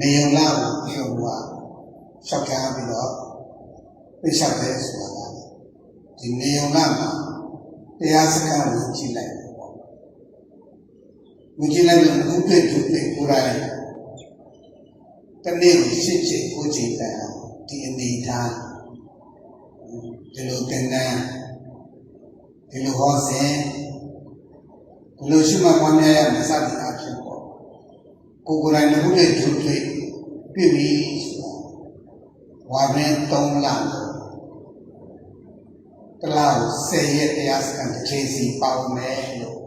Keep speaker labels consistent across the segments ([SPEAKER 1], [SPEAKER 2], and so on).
[SPEAKER 1] နေုံလာကိုပြောလို့ကရှောက်ထားပြီးတော့ပြရှောက်တယ်ဆိုတာကဒီနေုံလာမှာတရားစခန်းကိုကြည့်လိုက်တယ်ပေါ့။ဝင်ကြည့်လိုက်လို့အခုပြည့်သူပြည့်ကိုယ်တိုင်တနေ့ကိုရှင်းရှင်းကိုကြည့်တယ်ဒီအနေထားဒီလိုသင်တန်းဒီလိုဟောစဉ်ဒီလိုရှိမှပွားများရမယ်စသည်အဖြစ်ပေါ့ ကိုယ်ကိုယ်တိုင်လည်းဘုရားသူတွေ့ပြပြီဆိုတာဝါမင်း၃လတလားဆယ်ရက်တရားစခန်းတစ်ချိန်စီပေါင်းမယ်လို့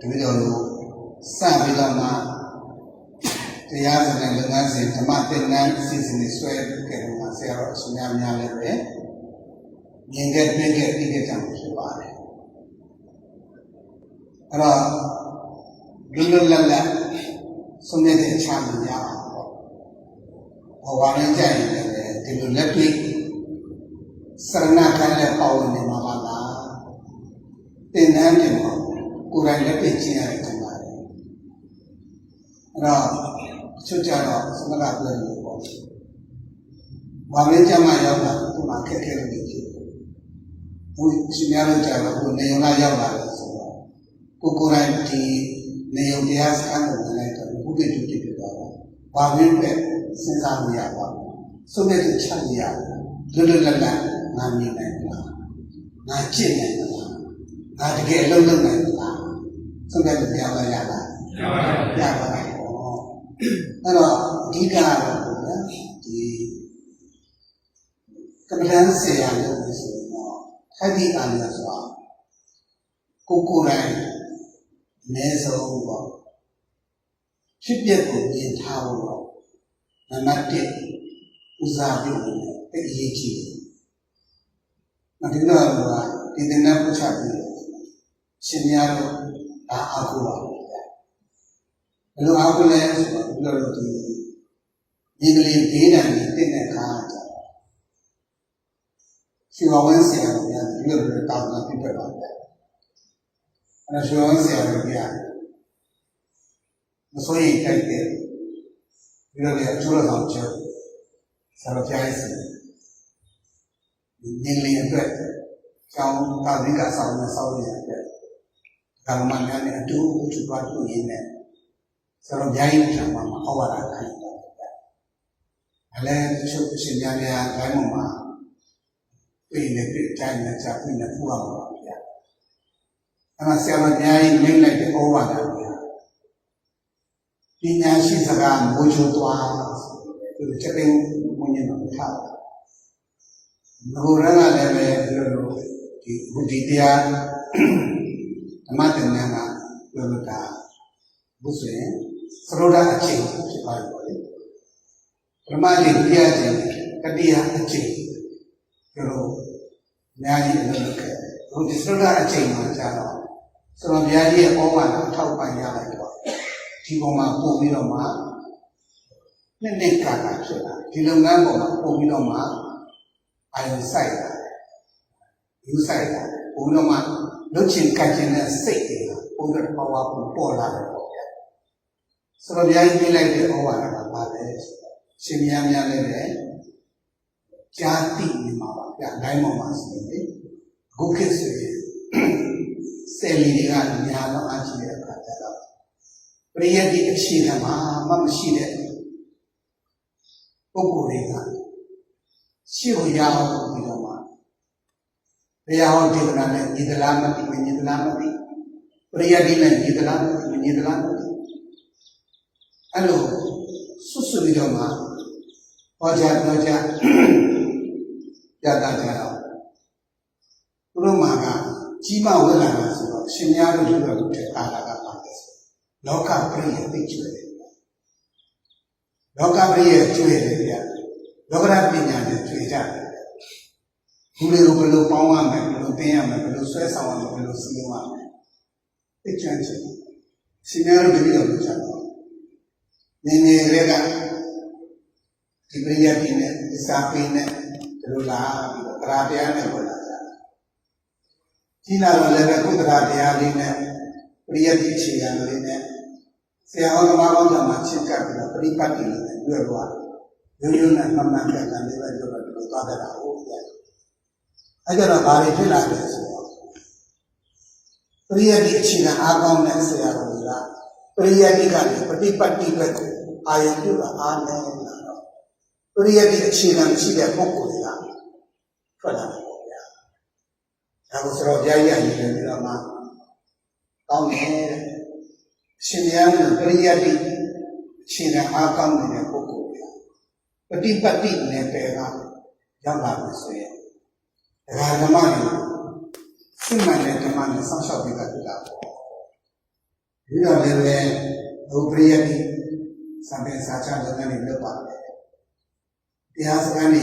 [SPEAKER 1] တပည့်တော်တို့စပြီးတော့မှတရားစခန်းလုပ်ငန်းစဉ်ဓမ္မသင်တန်းစီစဉ်နေဆွဲခဲ့တယ်မှာဆရာတော်အရှင်များများလည်းပဲမြင်ခဲ့တွေ့ခဲ့ပြီးခဲ့ကြမှာဖြစ်ပါတယ်အဲ့တော့လွတ်လွတ်လပ်လပ် ဆုံးဖြတ်ချက်ချလို့ရအောင်ပေါ့။ဟောပါရင်းကြရင်လည်းဒီလိုလက်တွေ့စရဏခံနဲ့ပေါ့ဝင်နေမှာပါလား။သင်တန်းတွေမှာကိုယ်တိုင်လက်တွေ့ကျင့်ရတယ်ခင်ဗျာ။အဲ့တော့အချုပ်ကြတော့သမဂပြောလို့ပေါ့။ဘာမင်းကြမှာရောက်တာဒီမှာခက်ခဲလို့ဖြစ်တယ်။ဘုရှင်များတို့ကြတော့ဘုနေုံလာရောက်လာတယ်ဆိုတော့ကိုကိုယ်တိုင်ဒီနေုံတရားစခန်းကိုဝင်လိုက်တော့ ဘုရားတူတည်ပြသွားတော့ဘာမင်းပဲစဉ်းစားလို့ရပါဘူး။ဆုံးဖြတ်ချက်ချရလွတ်လွတ်လပ်လပ်ငါမြင်နိုင်လား။ငါကြည့်နိုင်လား။ငါတကယ်အလုပ်လုပ်နိုင်လား။ဆုံးဖြတ်လို့ပြောင်းလာရလား။ရပါပါဘော။အဲ့တော့အဓိကကတော့ဘုရားဒီကမ္ဘာတန်းဆရာလို့ဆိုတော့ထိုက်ဒီအာရဆိုတာကိုကိုယ်တိုင်အနည်းဆုံးပေါ့ ဖြစ်ပျက်ကိုမြင်ထားဖို့နံပါတ်1ဦးစားပြုဖို့တည်ရည်ကြီးတယ်။နောက်ဒီနောက်ကဒီသင်္ကန်းပို့ချပြီးရှင်များတော့ဒါအာဟုပါပဲ။ဘယ်လိုအာဟုလဲဆိုတော့ဘယ်လိုဒီဒီကလေးဒေးတံနဲ့တင့်တဲ့ခါကျတော့ရှင်ဝင်းဆရာတို့ကဒီလိုတောင်းတာပြပြပါဗျာ။အဲ့တော့ရှင်ဝင်းဆရာတို့က မစိုးရိမ်တိုက်တယ်ဒီလိုလေအချိုးတော်ချောဆရာတော်ဖျားရေးစီဒီနင်းလေးအတွက်ကျောင်းတာဝိကဆောင်နဲ့ဆောင်းနေတဲ့အတွက်ကာမန်များနဲ့အတူအတူပါတူရင်းနဲ့ဆရာတော်ဘုရားကြီးထံမှာဩဝါဒခံယူပါတယ်။အလဲချုပ်အရှင်များများဂိုင်းပေါ်မှာပြင်နေပြတိုင်းနဲ့ကြာပြင်နေပူအောင်ပါဗျာ။အဲမှာဆရာတော်ဘုရားကြီးမိန့်လိုက်တဲ့ဩဝါဒဗျာ။ ပညာရှိစကားမိုးချိုးသွားသူချက်ပင်မွင့်နေတော့ထားငိုရကလည်းပဲဘယ်လိုလုပ်ဒီဘုဒ္ဓတရားဓမ္မတင်္ဂကပြောလို့ဒါဘုဆိုရင်သရုဒ္ဓအချင်းဖြစ်ပါလို့လေပရမတိတရားချင်းတတိယအချင်းပြောလို့အများကြီးအလုပ်လုပ်ခဲ့ဘုဒီသရုဒ္ဓအချင်းမှာကြာတော့ဆိုတော့ဘုရားကြီးရဲ့ဩဝါဒအထောက်ပံ့ရလိုက်တော့ ဒီပုံမှာပို့ပြီးတော့မှနှစ်နှစ်ကာလဖြစ်လာဒီလုပ်ငန်းပေါ်မှာပို့ပြီးတော့မှအာရုံစိုက်တာယူဆိုင်တာဘုံတော့မှလုတ်ချင်ကတ်ချင်တဲ့စိတ်တွေကပုံတော့ပဝါပူပေါ်လာတယ်ပေါ့ဗျာဆိုတော့ဘုရားကြီးပြလိုက်တဲ့ဩဝါဒကပါလဲဆိုတော့ရှင်များများလည်းပဲကြားသိနေမှာပါဗျာတိုင်းပေါ်မှာဆိုရင်လေအခုခေတ်ဆိုရင်ဆယ်လီတွေကညာတော့အားရှိတဲ့အခါကျတော့ပ ရိယတ်ဒီအခြေခံမှာမမရှိတဲ့ပုဂ္ဂိုလ်တွေကရှေ့ကိုရအောင်ပြီးတော့မှဘုရားဟောဒေသနာနဲ့ညီသလားမသိမညီသလားမသိပရိယတ်ဒီနဲ့ညီသလားမသိမညီသလားမသိအဲ့လိုဆွဆွပြီးတော့မှဟောကြားပြောကြားရတာကြတော့ဘုရားမှာကကြီးမဝဲလာတာဆိုတော့ရှင်များတို့တို့တို့တဲ့အာလာကပါတယ် လောကပရိယတ်သိကျွဲတယ်လောကပရိယတ်ကျွဲတယ်ဗျာလောကရပညာနဲ့ကျွေကြတယ်။ဘူးလေးကိုဘယ်လိုပေါင်းရမလဲဘယ်လိုသင်ရမလဲဘယ်လိုဆွဲဆောင်ရမလဲဘယ်လိုစီးရမလဲ။သိချင်ချင်ရှင်များတို့တပည့်တော်တို့ချက်တော့နေနေလေးကဒီပရိယတ်ပြင်းနဲ့ဒီစာပင်းနဲ့ဒီလိုလာပြီးတော့တရားတရားနဲ့ဝင်လာကြတယ်။ကြီးလာတော့လည်းပဲကုသရာတရားလေးနဲ့ ပရိယတ်ဒီအခြေခံလေးနဲ့ဆရာတော်သမားကောင်းများမှာချင်းကပ်ပြီးတော့ပရိပတ်တိလို့လည်းပြောတော့ရိုးရိုးနဲ့မှန်မှန်ကန်ကန်လေးပဲပြောတော့ဒီလိုသွားကြတာဟုတ်ပြတယ်အဲ့ကြတော့ဘာတွေဖြစ်လာလဲဆိုတော့ပရိယတ်တိအခြေခံအားကောင်းတဲ့ဆရာတော်ကပရိယတ်တိကနေပฏิပတ်တိဘက်ကိုအာရုံပြုတာအားနည်းလာတော့ပရိယတ်တိအခြေခံရှိတဲ့ပုဂ္ဂိုလ်တွေကထွက်လာတယ်ပေါ့ဗျာဒါကိုဆိုတော့ဘုရားကြီးကရည်ပြီးတော့မှ ကောင်းတယ်တဲ့ရှင်များနဲ့ပရိယတ်တိအခြေခံအားကောင်းနေတဲ့ပုဂ္ဂိုလ်တွေပฏิပတ်တိနဲ့ပယ်ကရောက်လာလို့ဆိုရင်ဒကာဓမ္မတွေစိတ်မှန်တဲ့ဓမ္မနဲ့ဆောင်းလျှောက်ပြီးတာဖြစ်တာပေါ့ဒီတော့လည်းပဲဘုပရိယတ်တိစံပင်စာချလုပ်ငန်းတွေလုပ်ပါတယ်တရားစခန်းတွေ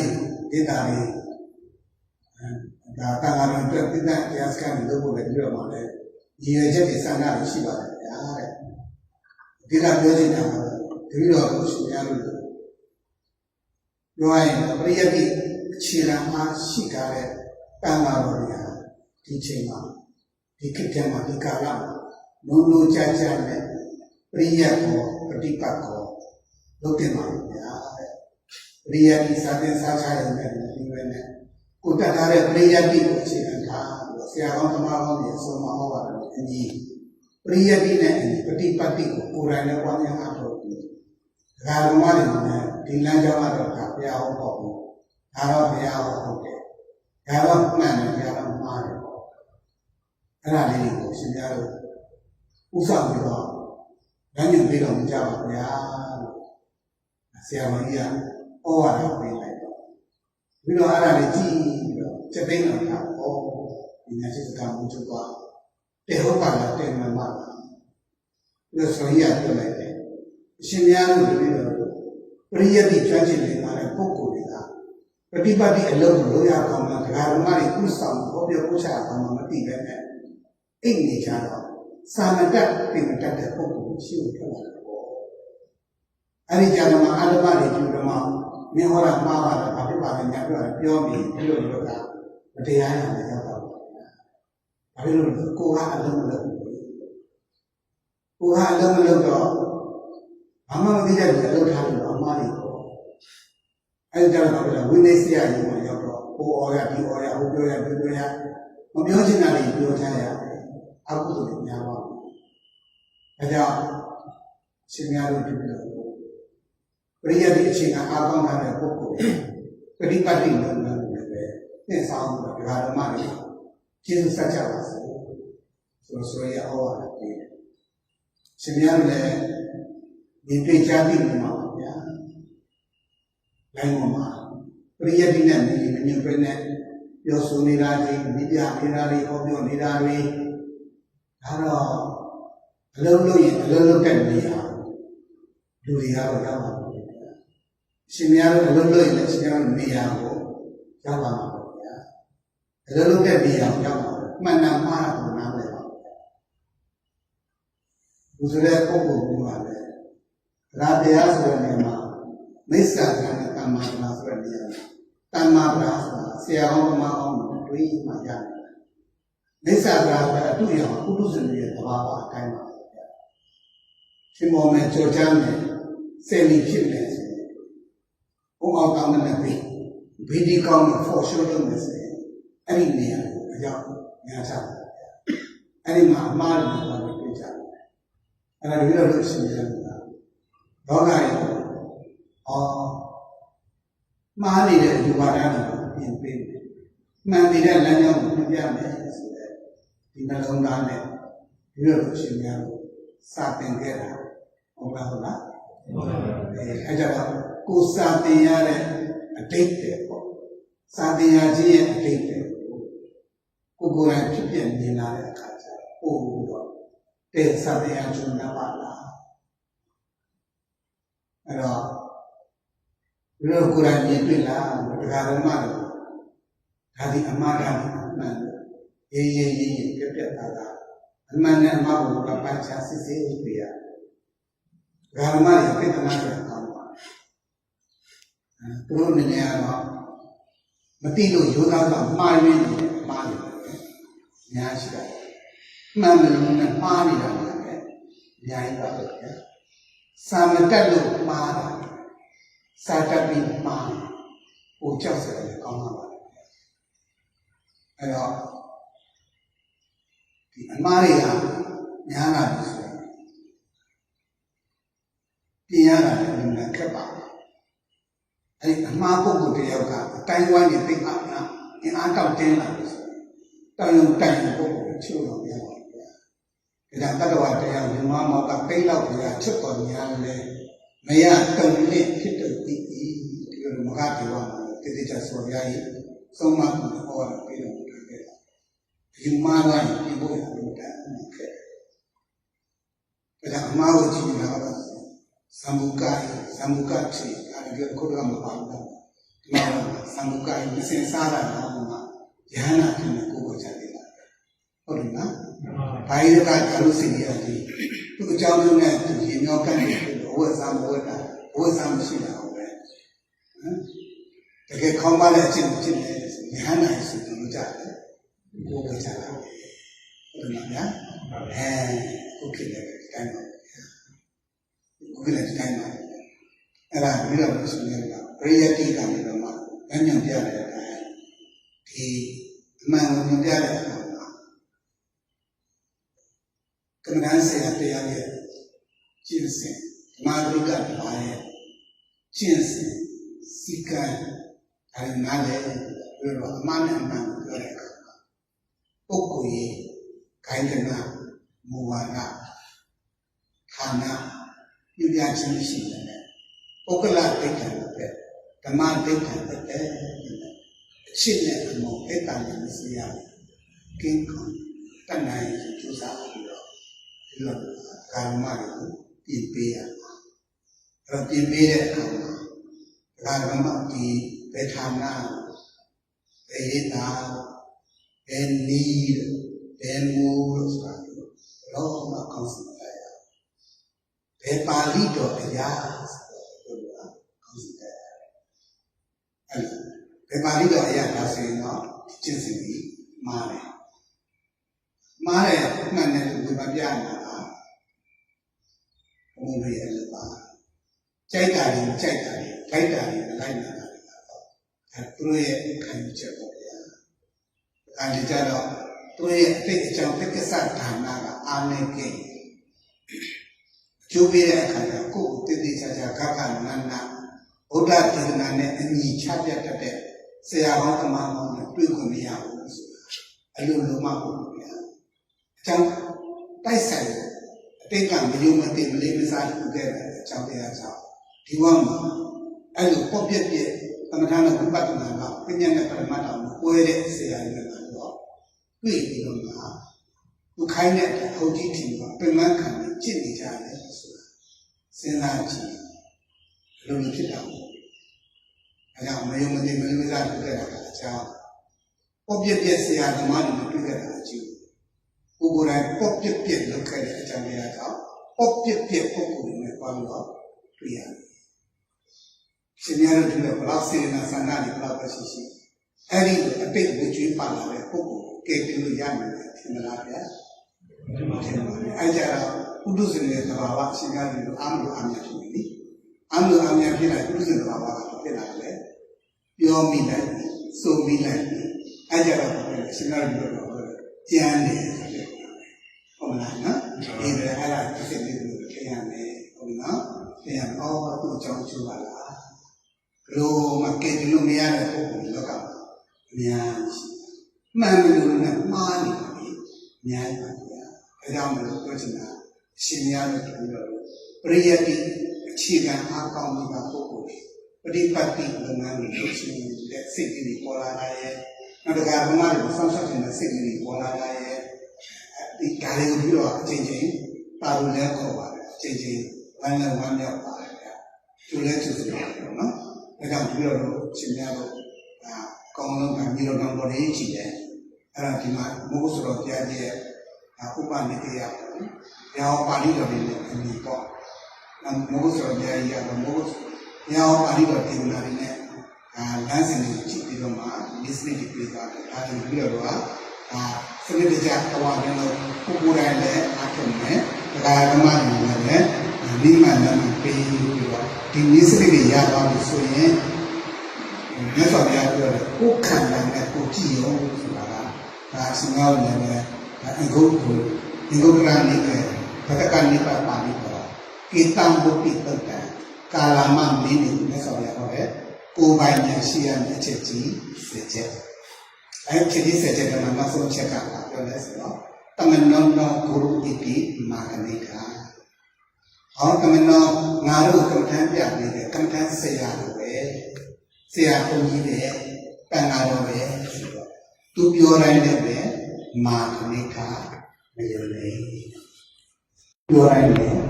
[SPEAKER 1] ဒေတာတွေအဲဒါတာဃာတွေအတွက်ပြည်တဲ့တရားစခန်းတွေလုပ်ဖို့လည်းပြောရမှာလေ ရည်ရွယ်ချက်တွေစံတာရှိပါတယ်ဗျာတဲ့ဒီကပြောချင်တာကတတိတော်ကိုရှင်များလို့ပြောရရင်ပရိယတ်တိအခြေခံအားရှိကြတဲ့တန်ခါတော်တွေဟာဒီချိန်မှာဒီခေတ်ထဲမှာဒီကာလမှာလုံးလုံးကြကြနဲ့ပရိယတ်ကိုပฏิပတ်ကိုလုပ်တင်ပါလို့ဗျာတဲ့ပရိယတ်ဒီစာသင်စားချရတဲ့ဒီဝဲနဲ့ကိုတက်ထားတဲ့ပရိယတ်တိကိုအခြေခံထားဆရာကောင်းသမားကောင်းတွေအဆုံးမဟောပါတယ် အညီပရိယတိနဲ့ပฏิပတ်တိကိုကိုယ်တိုင်လည်းပွားများအားထုတ်ပြီးဒါကဓမ္မတွေနဲ့ဒီလမ်းကြောင်းကတော့ဒါဘုရားဟောပေါ့ဘူးဒါတော့ဘုရားဟောဟုတ်တယ်ဒါတော့မှန်တယ်ဘုရားတော့မှားတယ်ပေါ့အဲ့ဒါလေးကိုရှင်ပြတော့ဥစ္စာပြီးတော့လမ်းညွှန်ပေးတော်မူကြပါဗျာလို့ဆရာမကြီးကဩဝါဒပေးလိုက်တော့ပြီးတော့အဲ့ဒါလေးကြည့်ပြီးတော့စက်သိန်းတော်ကဩဒီနေ့စစ်စကားမှုချုပ်သွား တေဟုတ်ပါလားတေမမလားလို့ဆိုရပြလိုက်တယ်အရှင်များတို့တပည့်တော်တို့ပရိယတ်တိကျွမ်းကျင်နေတာတဲ့ပုဂ္ဂိုလ်တွေကပฏิပတ်တိအလုံးလို့ရအောင်လားတရားဓမ္မတွေဥဆောင်ဟောပြောပို့ချအောင်မသိပဲနဲ့အိတ်နေကြတော့စာမတတ်ပြင်မတတ်တဲ့ပုဂ္ဂိုလ်ရှိလို့ထွက်လာတယ်ပေါ့အဲ့ဒီကြတော့မှအတ္တမတွေကျူတော့မှမင်းဟောတာမှားပါလားဘာဖြစ်ပါလဲညာပြောတာပြောပြီးဒီလိုလိုကမတရားရမယ်ရောက်တော့ ဘာဖြစ်လို့လဲကိုကအလုံးမလုံးဘူးကိုကအလုံးမလုံးတော့ဘာမှမသိတဲ့လူအလုံးထားလို့အမှားတွေပေါ့အဲဒါကြောင့်လည်းဝိနည်းစရာကြီးကိုရောက်တော့ဟိုအော်ရဒီအော်ရဟိုပြောရဒီပြောရမပြောချင်တာတွေပြောချင်ရတယ်အကုသိုလ်တွေများပါဘူးအဲကြောင့်ရှင်များတို့ဒီလိုပရိယတ်ဒီအချိန်ကအားကောင်းတဲ့ပုဂ္ဂိုလ်ပရိပတ်တိလုပ်ငန်းတွေပဲသင်ဆောင်ပြီးတော့ဒကာဓမ္မတွေ ကျေးဇူးဆက်ကြပါစေဆိုဆိုရအောင်ပါလေရှင်များလည်းဒီပြချာပြီးမှာပါဗျာလိုင်းပေါ်မှာပရိယတ်တိနဲ့မြင်မြင်ပြနဲ့ပြောဆိုနေတာကြီးမိပြနေတာတွေဟောပြောနေတာတွေဒါတော့အလုံးလို့ရင်အလုံးလို့တဲ့နေရာလူတွေကတော့ရောက်ပါဘူးရှင်များတို့အလုံးလို့ရင်လည်းရှင်များတို့နေရာကိုရောက်ပါမှာ ပေါ့ဗျာအလုံးလုံးတဲ့နေရာကိုရောက်ပါမှန်တာမှားတာကိုနားလည်ပါဘုဆိုတဲ့ပုဂ္ဂိုလ်ကလည်းရာတရားဆိုတဲ့နေရာမှာမိစ္ဆာကံကမ္မနာဆိုတဲ့နေရာမှာတမ္မာပရာဆိုတာဆရာအောင်မအောင်တွေးမှရတယ်မိစ္ဆာကံကအတူရအောင်ကုသစင်ရဲ့တဘာဝအတိုင်းပါရှင်မောမယ်ကြောချမ်းမယ်ဆယ်လီဖြစ်မယ်ဆိုရင်ဘုံအောင်ကောင်းတဲ့ပြီဗီဒီကောင်းနဲ့ for sure လုပ်မယ်ဆိုရင် အဲ့ဒီနေရာကိုအရောက်ညာချတယ်အဲ့ဒီမှာအမှားတွေတော့တွေ့ကြတယ်အဲ့ဒါဒီလိုလို့ရှင်းပြတယ်လောကကြီးအော်မှားနေတဲ့ဒီဝါဒတွေကိုပြင်ပေးတယ်မှန်နေတဲ့လမ်းကြောင်းကိုပြပြမယ်ဆိုတဲ့ဒီနှလုံးသားနဲ့ဒီလိုလို့ရှင်းပြလို့စာသင်ခဲ့တာဟုတ်လားဟုတ်လားအဲအဲ့ကြတော့ကိုစာသင်ရတဲ့အတိတ်တွေပေါ့စာသင်ရခြင်းရဲ့အတိတ်တွေ ကိုကိုယ်ကိုယ်တိုင်ဖြစ်ပြမြင်လာတဲ့အခါကျပို့ပြီးတော့တဲ့စာသင်ရခြင်းများပါလားအဲ့တော့ဒီလိုကိုယ်တိုင်မြင်တွေ့လားတရားဓမ္မတွေဒါဒီအမှားတာမှန်တယ်ရေးရေးရေးပြပြတာတာအမှန်နဲ့အမှားကိုပန်းချစစ်စစ်ပြရဓမ္မတွေပြဿနာတွေကောင်းပါသူတို့နည်းနည်းကတော့မတိလို့ယောသားကမှားရင်းနေမှားနေတယ်အ များရှိတယ်မှန်တယ်လို့နဲ့မှားနေတာလည်းအများကြီးပါပဲစာမတက်လို့မှားတာစာတက်ပြီးမှားဟိုကြောက်စရာလည်းကောင်းပါပါအဲ့တော့ဒီအမှားတွေကများလာပြီဆိုရင်ပြင်ရတာလည်းအမှန်ခက်ပါအဲ့ဒီအမှားပုဂ္ဂိုလ်တစ်ယောက်ကအတိုင်းဝိုင်းနေသိပါများအင်အားတောက်တင်းလာပြီ ဆိုရင်တောင်ရုံတိုင်ပုဂ္ဂိုလ်ချို့တော့များပါဘူးဗျာဒါကြောင့်တတ္တဝတရားမြမမောကပိတ်လောက်ပြာချွတ်တော်များလဲမရတုံနဲ့ဖြစ်တော့ဒီဒီလိုမကပြောမှာတိတိကျဆိုရရင်သုံးမကူဟောတာပြီးတော့ထားခဲ့တာဒီမှားလိုက်ပြင်ဖို့ရလို့တာခဲ့ဒါကြောင့်အမှားကိုကြည့်နေတာကသံမုကသံမုကတိအဲ့ဒီခုတော့မပါဘူးဒီမှာသံမုကမစင်စားတာတော့မှ ယဟနာဖြစ်နေကိုယ်ကိုချတယ်ဟုတ်တယ်နော်။ဘာကြီးကဒါလို့စိတ်ရတယ်။သူ့အကြောင်းလုံးနဲ့သူရေမြောက်ကန့်နေတယ်ဘဝစားမဝတ်တာဘဝစားမရှိတာဟုတ်ပဲ။ဟမ်တကယ်ခေါင်းပါတဲ့အချင်းချင်းနဲ့ယဟနာဆိုတော့ကြတယ်။ကိုယ်ကကြတာ။ဟုတ်တယ်နော်။အဲကိုကိလေဒီတိုင်းပါ။ကိုကိလေဒီတိုင်းပါ။အဲ့ဒါပြီးတော့ဆိုရင်ကပရိယတိကံတော့မှဉာဏ်ဉာဏ်ပြတဲ့အတိုင်း ဒီအမှန်ကိုပြတဲ့အခါကမ္ဘာဆရာတရားရဲ့ကျင့်စဉ်ဓမ္မဒုက္ခတရားရဲ့ကျင့်စဉ်စီကံဒါနားလေပြောတော့အမှန်နဲ့အမှန်ကိုပြောတဲ့အခါမှာပုဂ္ဂိုလ်ရဲ့ခိုင်ကနာမူဝါဒဌာနပြုပြခြင်းရှိတယ်ပုဂ္ဂလဒိဋ္ဌံပဲဓမ္မဒိဋ္ဌံပဲ အချစ်နဲ့အမောအဲ့တန်နဲ့မစီရကင်းခွန်တဏှာရဲ့ကျူးစာပြီးတော့ပြီးတော့ကာမတွေကိုပြင်ပေးရမှာအဲ့တော့ပြင်ပေးတဲ့အခါမှာကာမဒီဘယ်ဌာနဘယ်ရတာဘယ်နီးဘယ်မူလို့ဆိုတာတော့မှကောင်းစီတယ်ဘယ်ပါဠိတော်တရားဆိုတော့ကောင်းစီတယ်အဲ့ ဘယ်ပါဠိတော်အရာဒါဆိုရင်တော့ကျင့်စဉ်ပြီးမှားတယ်မှားတယ်မှန်တယ်လို့ဒီမှာပြနေတာဘုံတွေအလုပ်ပါကြိုက်တာတွေကြိုက်တာတွေလိုက်တာတွေလိုက်နာတာတွေကတော့အဲသူတို့ရဲ့ခံယူချက်ပေါ့ဗျာအဲဒီကြတော့သူတို့ရဲ့အတိတ်အကြောင်းတက္ကသဌာနကအာနေကိကျိုးပေးတဲ့အခါကျကိုယ့်ကိုတည်တည်ချာချာခက်ခါနန္နာဗုဒ္ဓဒေသနာနဲ့အညီချပြတ်တတ်တဲ့ ဆရာပေါင်းတမန်ပေါင်းနဲ့တွေ့ခွင့်မရဘူးဆိုတာအလိုလိုမှပေါ့ဗျာအကြောင်းတိုက်ဆိုင်အတိတ်ကမယုံမသိမလေးမစားလုပ်ခဲ့တဲ့အကြောင်းတရားကြောင့်ဒီဘဝမှာအဲ့လိုပေါ့ပြက်ပြက်သမထနဲ့ဝိပဿနာကပညာနဲ့ပရမတ္ထကိုကိုယ်ရဲ့ဆရာကြီးကတော့တွေ့ပြီးတော့မှသူခိုင်းတဲ့အဟုတ်ကြီးထင်ပါပင်မခံနဲ့จิตနေကြတယ်ဆိုတာစဉ်းစားကြည့်ဘယ်လိုဖြစ်တာလဲ အဲကြောင့်မယုံမသိမလေးမစားလုပ်ခဲ့တာကအကြောင်းပေါ့ပြက်ပြက်ဆရာသမားတွေတွေ့ခဲ့တာအကျိုးကိုယ်ကိုယ်တိုင်ပေါ့ပြက်ပြက်လုပ်ခဲ့တဲ့အကြောင်းတရားကြောင့်ပေါ့ပြက်ပြက်ပုံကိုယ်နဲ့ပေါင်းတော့တွေ့ရတယ်။ရှင်များတို့တွေ့ဘလောက်စေနာဆန္ဒတွေဘလောက်ပဲရှိရှိအဲ့ဒီအတိတ်ကိုကျွေးပါလာတဲ့ပုံကိုကဲတင်လို့ရမယ်ထင်မလားဗျာ။ထင်ပါလေ။အဲ့ကြတော့ဥဒ္ဒဇင်ရဲ့သဘာဝရှင်များတို့အာမလို့အာမြဖြစ်နေပြီ။အာမလို့အာမြဖြစ်လာဥဒ္ဒဇင်သဘာဝကဖြစ်လာတယ်။ ပြောမိလိုက်စုံမိလိုက်အဲ့ကြတော့ရှင်များတို့တော့ကြမ်းတယ်ဟုတ်မလားနော်ဒီလိုအဲ့ဒါသိစိတ်လေးကိုထင်ရမယ်ဟုတ်နော်ထင်ရအော်သူ့အကြောင်းကျိုးပါလားဘလို့မကဲဒီလိုမရတဲ့ပုံကိုလောကအများကြီးမှန်တယ်လို့နဲ့မှားနေပါပြီအများကြီးပါဗျာအဲကြောင့်မလို့ပြောချင်တာအရှင်များတို့ပြောတော့ပရိယတိအခြေခံအားကောင်းတဲ့ပုဂ္ဂိုလ်ပ ฏิပတ်တိလုပ်ငန်းတွေလုပ်ရှင်တဲ့စိတ်ကြီးပေါ်လာတာရဲ့နောက်တကဘုရားတွေဆောင်းဆောက်နေတဲ့စိတ်ကြီးပေါ်လာတာရဲ့ဒီကားလေးကိုပြီးတော့အချင်းချင်းပါလို့လဲခေါ်ပါတယ်အချင်းချင်းဝမ်းလည်းဝမ်းမြောက်ပါတယ်ဗျာကျိုးလဲကျိုးစရာပေါ့နော်ဒါကြောင့်ပြီးတော့ရှင်များတို့အာကောင်းလုံးကပြီးတော့တော့ရေးကြည့်တယ်အဲ့ဒါဒီမှာမဟုတ်ဆိုတော့ကြားကြီးရဲ့ဥပနိကေယပေါ့နော်ရောပါဠိတော်တွေနဲ့အမိပေါ့မဟုတ်ဆိုတော့ကြားကြီးကမ ဟုတ်ရောပါဠိတော်တင်လာတယ်နဲ့အာလမ်းစဉ်ကိုကြည့်ပြီးတော့မှ listening တွေပြသွားတယ်ဒါတွေပြီးတော့ကအာစနစ်တကျတော်ဝင်လို့ကိုကိုယ်တိုင်လည်းအထုံးမယ်ဒါကဓမ္မတွေလည်းဒီမှန်တယ်ပေးပြီးတော့ဒီနည်းစနစ်တွေရသွားပြီဆိုရင်မြတ်စွာဘုရားပြောတယ်ကိုယ်ခန္ဓာနဲ့ကိုယ်ကြည့်ရုံဆိုတာကဒါစင်္ဂါလည်းပဲအင်္ဂုတ်ကိုအင်္ဂုတ္တရနိကေဘဒကနိပါပါဠိတော်ကေတံဘုပိတ္တံ ကာလမမင်းနေမြတ်စွာဘုရားဟောတယ်ကိုယ်ပိုင်ဉာဏ်ရှိရမယ့်အချက်ကြီးစစ်ချက်အဲချက်ကြီးစစ်ချက်ကမှမဆုံးချက်ကပြောလဲဆိုတော့တမနောနောဂုရုတိပိမာကနိကာဟောတမနောငါတို့ကမ္မထမ်းပြနေတဲ့ကမ္မထမ်းဆရာတို့ပဲဆရာဘုန်းကြီးတဲ့တန်ဃာတော်ပဲဆိုတော့သူပြောတိုင်းလည်းပဲမာကနိကာမယုံလေပြောတိုင်းလည်း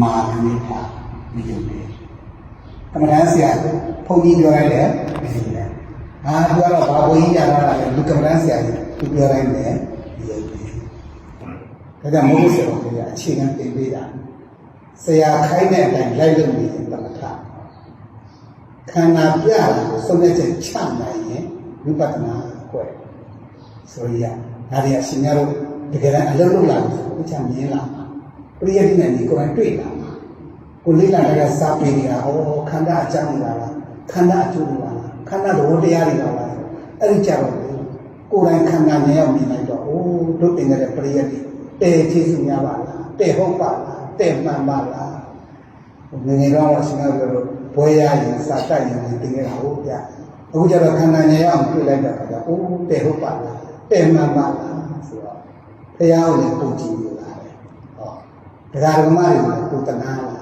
[SPEAKER 1] မာကနိကာမယုံလေ ကမ္မထမ်းဆရာဘုန်းကြီးပြောတိုင်းလည်းမယုံလေအာသူကတော့ဘာဘုန်းကြီးရတာလဲလူကမ္မထမ်းဆရာကြီးသူပြောတိုင်းလည်းမယုံလေဒါကြောင့်မိုးဆရာတော်ကအခြေခံတင်ပေးတာဆရာခိုင်းတဲ့အတိုင်းလိုက်လို့နေတယ်တမထခန္ဓာပြတာကိုစုံတဲ့ချက်ချနိုင်ရင်ဝိပဿနာကွယ်ဆိုရဒါတွေအရှင်များတို့တကယ်တမ်းအလုံးလုံးလာလို့ဘုရားမြင်လာမှာပရိယတိနဲ့ဒီကိုယ်တိုင်တွေ့လာမှာ ကိုလေးလာတဲ့စာပေတွေကဟောခန္ဓာအကြောင်းတွေလားခန္ဓာအကျိုးတွေလားခန္ဓာသဘောတရားတွေလားအဲ့ဒီကြတော့ကိုယ်တိုင်ခန္ဓာနဲ့ရောက်နေလိုက်တော့အိုးတို့တင်တဲ့ပရိယတိတဲ့ကျေးဇူးများပါလားတဲ့ဟုတ်ပါလားတဲ့မှန်ပါလားငယ်ငယ်တော့ရှင်တော်တို့ဘွဲရရင်စာတတ်ရင်တင်ခဲ့တာဟုတ်ဗျအခုကျတော့ခန္ဓာဉာဏ်အောင်တွေ့လိုက်တာကအိုးတဲ့ဟုတ်ပါလားတဲ့မှန်ပါလားဆိုတော့ဘုရားကိုလည်းပုံကြည့်နေလာတယ်ဟောတရားဓမ္မတွေကိုပုံတနာလာတယ်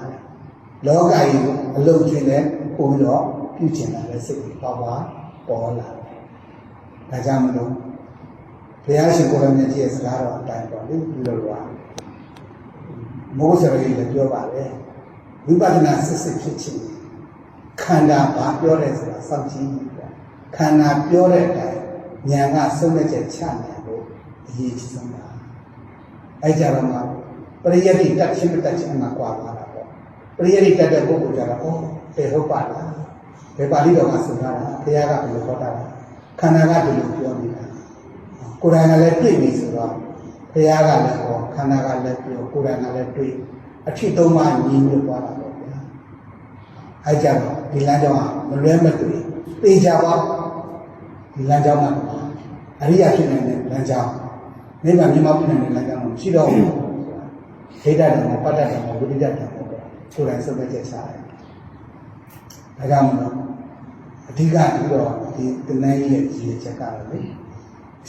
[SPEAKER 1] လောကကြီးအလုံးချင်းနဲ့ပုံပြီးတော့ပြုကျင်လာတဲ့စိတ်တွေပါပါပေါ်လာတယ်ဒါကြောင့်မလို့ဘုရားရှင်ကိုယ်တော်မြတ်ကြီးရဲ့စကားတော်အတိုင်းပေါ့လေဒီလိုပါမိုးစရိလည်းပြောပါလေဝိပဿနာစစ်စစ်ဖြစ်ခြင်းခန္ဓာဘာပြောတယ်ဆိုတာစောင့်ကြည့်နေတာခန္ဓာပြောတဲ့အတိုင်းဉာဏ်ကဆုံးမဲ့ချက်ချနိုင်ဖို့အရေးကြီးဆုံးပါအဲကြတော့မှပရိယတိတတ်ချင်းမတတ်ချင်းအမှကွာသွားတာ ပေါ့ပရိယတိတတ်တဲ့ပုဂ္ဂိုလ်ကြတော့ဩပေဟုတ်ပါလားဘယ်ပါဠိတော်ကဆိုထားတာဘုရားကဘယ်လိုဟောတာလဲခန္ဓာကဒီလိုပြောနေတာကိုယ်တိုင်ကလည်းတွေ့ပြီဆိုတော့ဘုရားကလည်းဟောခန္ဓာကလည်းပြောကိုယ်တိုင်ကလည်းတွေ့အဖြစ်သုံးပါးညီညွတ်သွားတာပေါ့ဗျာအဲကြတော့ဒီလမ်းကြောင်းကမလွဲမသွေသိကြပါဒီလမ်းကြောင်းကအရိယာဖြစ်နေတဲ့လမ်းကြောင်းနိဗ္ဗာန်မြတ်ဖြစ်နေတဲ့လမ်းကြောင်းမရှိတော့ဘူးဒိဋ္ဌဓမ္မပတ္တဓမ္မဝိဒိတဓမ္မပေါ့ ကိုယ်တိုင်စုပ်ပဲချက်ချတယ်ဒါကြောင့်မလို့အဓိကပြီးတော့ဒီတဏှာကြီးရဲ့ရည်ရချက်ကတော့လေ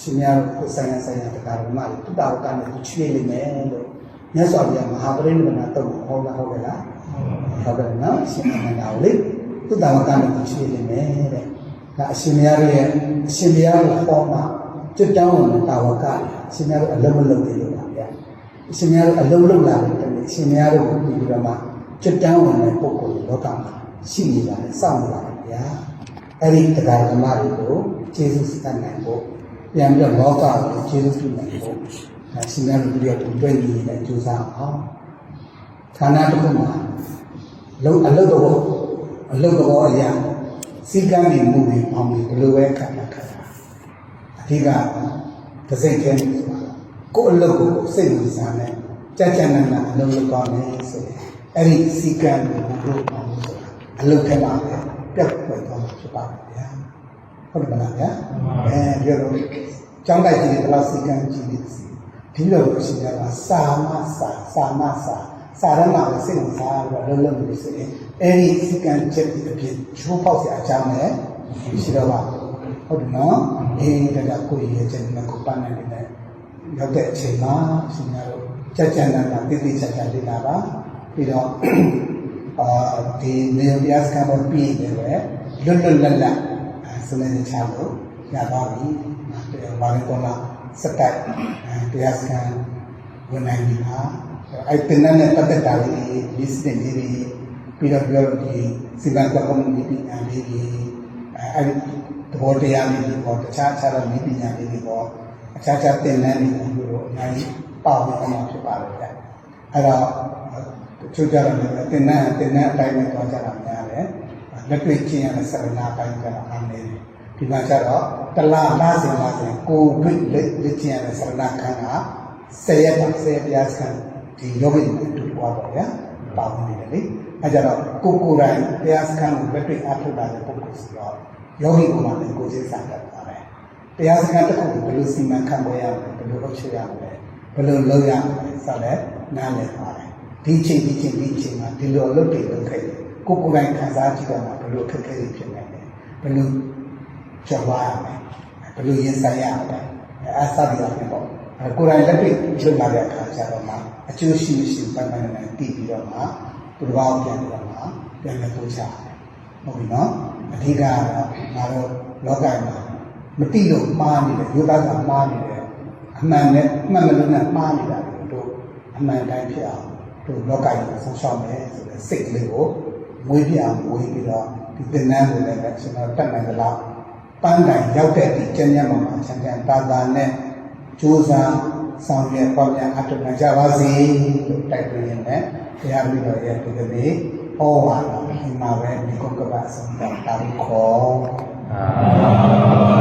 [SPEAKER 1] ရှင်များတို့ကိုဆိုင်ရဆိုင်ရတရားဓမ္မတွေတုတ္တဝကနဲ့ချွေးနေမယ်လို့မြတ်စွာဘုရားမဟာပရိနိဗ္ဗာန်တုတ်ဟောတာဟုတ်ကဲ့လားဟုတ်ကဲ့နော်ရှင်အနန္ဒာကိုလေတုတ္တဝကနဲ့ချွေးနေမယ်တဲ့ဒါအရှင်များရဲ့အရှင်များကိုဟောမှာจุดတောင်းတဲ့တာဝကအရှင်များတို့အလုံးမလုံးနေလို့ပါဗျာအရှင်များတို့အလုံးလုံးလာတယ်အရှင်များတို့ဒီလိုမှ จุดတောင်းတဲ့ပုဂ္ဂိုလ်လောကမှာရှိနေပါတယ်စောင့်နေပါတယ်ဗျာအဲ့ဒီတရားဓမ္မတွေကိုကျေးဇူးစတတ်နိုင်ဖို့ပြန်ပြီးတော့လောကကိုကျေးဇူးပြုနိုင်ဖို့အဲရှင်များတို့ပြီးတော့တွဲနေတယ်ကြိုးစားအောင်ဌာနတစ်ခုမှာလုံးအလုတ်တော့အလုတ်တော့အရာစီကံနေမှုတွေအောင်ပြီးဘယ်လိုပဲခက်တာခက်တာအဓိကတစ်စိတ်တည်းဆိုတာကိုယ်အလုတ်ကိုစိတ်ဝင်စားနေကြကြနနအလုံးလုပ်ကောင်းနေဆိုရင် အဲ့ဒီစီကံကိုဘုရားအောင်ဆိုတာအလုတ်ထဲမှာပဲပြတ်ပွက်သွားမှာဖြစ်ပါဗျာဟုတ်တယ်မလားဗျာအဲပြောလို့ကျောင်းတိုက်ကြီးတွေဘယ်လောက်စီကံကြီးနေစီဒီလိုအရှင်ကစာမစာစာမစာစာရမကိုစိတ်ဝင်စားပြီးတော့လုံးလုံးလို့ဆိုရင်အဲဒီစီကံချက်ဒီအဖြစ်ချိုးပေါက်စရာအကြောင်းနဲ့ရှိတော့ပါဟုတ်တယ်နော်အေးဒါကကိုယ်ရဲ့ချက်နဲ့ကိုပန်းနေတယ်ရောက်တဲ့အချိန်မှာရှင်များတို့ကြက်ကြံတာတိတိကျကျလေးလာပါ ပြီးတော့အာဒီနေရာစကန်ပေါ်ပြီးတယ်ပဲလွတ်လွတ်လပ်လပ်စနေနေ့ချလို့ရပါပြီ။တရားဘာလဲကောလားစတိုက်တရားစကန်ဝန်နိုင်ပြီဟာအဲ့တင်တဲ့ပတ်သက်တာလေးဒီစနေလေးပြီးတော့ပြောဒီစီမံကကွန်မြူနတီအန်လေးကြီးအဲ့ဒီသဘောတရားလေးတွေပေါ့တခြားအခြားသောမိပညာလေးတွေပေါ့အခြားခြားတင်တဲ့နေကိုတို့အများကြီးပေါဝင်အောင်ဖြစ်ပါလို့ဗျ။အဲ့တော့တ ချို့ကြတော့လည်းတင်တဲ့တင်တဲ့အတိုင်းပဲသွားကြတာများတယ်။လက်တွေ့ကျင့်ရတဲ့စရဏပိုင်းကအားနေတယ်ဒီမှာကျတော့တလားလားစင်လားစင်ကိုတွေ့လက်လက်ကျင့်ရတဲ့စရဏခန်းကဆယ်ရက်ပါဆယ်ရက်ပြားစံဒီယောဂီတွေတူပွားပါဗျာပါဝင်နေတယ်လေအဲကြတော့ကိုကိုယ်တိုင်တရားစခန်းကိုလက်တွေ့အားထုတ်တာတဲ့ပုဂ္ဂိုလ်ဆိုတော့ယောဂီကမှလည်းကိုယ်ချင်းစာတတ်ပါတယ်တရားစခန်းတစ်ခုကိုဘယ်လိုစီမံခန့်ခွဲရမလဲဘယ်လိုလုပ်ချရမလဲဘယ်လိုလုပ်ရမလဲဆိုတော့နားလည်ပါတယ် ဒီချိန်ဒီချိန်ဒီချိန်မှာဒီလိုလုပ်တယ်လုပ်ခဲ့တယ်ကိုကိုယ်တိုင်ခံစားကြည့်တော့မှဘယ်လိုခက်ခဲတွေဖြစ်နေလဲဘယ်လိုကျော်ပါရမလဲဘယ်လိုရင်ဆိုင်ရမလဲအဲအစပြီးတော့ပေါ့အဲကိုယ်တိုင်လက်တွေ့လုပ်လာတဲ့အခါကျတော့မှအကျိုးရှိမရှိပိုင်းပိုင်းနဲ့တည်ပြီးတော့မှသူတစ်ပါးကိုပြန်ပြီးတော့မှပြန်လည်ပို့ချတယ်ဟုတ်ပြီနော်အဓိကကတော့ငါတို့လောကမှာမတိလို့မှားနေတယ်ယောဂကမှားနေတယ်အမှန်နဲ့အမှန်မလို့နဲ့မှားနေတာတွေတို့အမှန်တိုင်းဖြစ်အောင် တို့လောကကြီးကိုဆုံးရှုံးမယ်ဆိုတဲ့စိတ်ကလေးကိုမွေးပြအောင်မွေးပြီးတော့ဒီသင်္นานကိုလည်းပဲကျွန်တော်တတ်နိုင်သလားပန်းတိုင်ရောက်တဲ့ဒီကျဉ်းကျဉ်းမှာမှာဆံဆံတာတာနဲ့ကြိုးစားဆောင်ရွက်ပေါ်များအထောက်အကြပါစေလို့တိုက်တွန်းရင်းနဲ့ဘုရားမိတော်ရဲ့ဒီကနေ့ဟောပါတော့ဒီမှာပဲဒီကုက္ကပအဆုံးတာတာခေါ်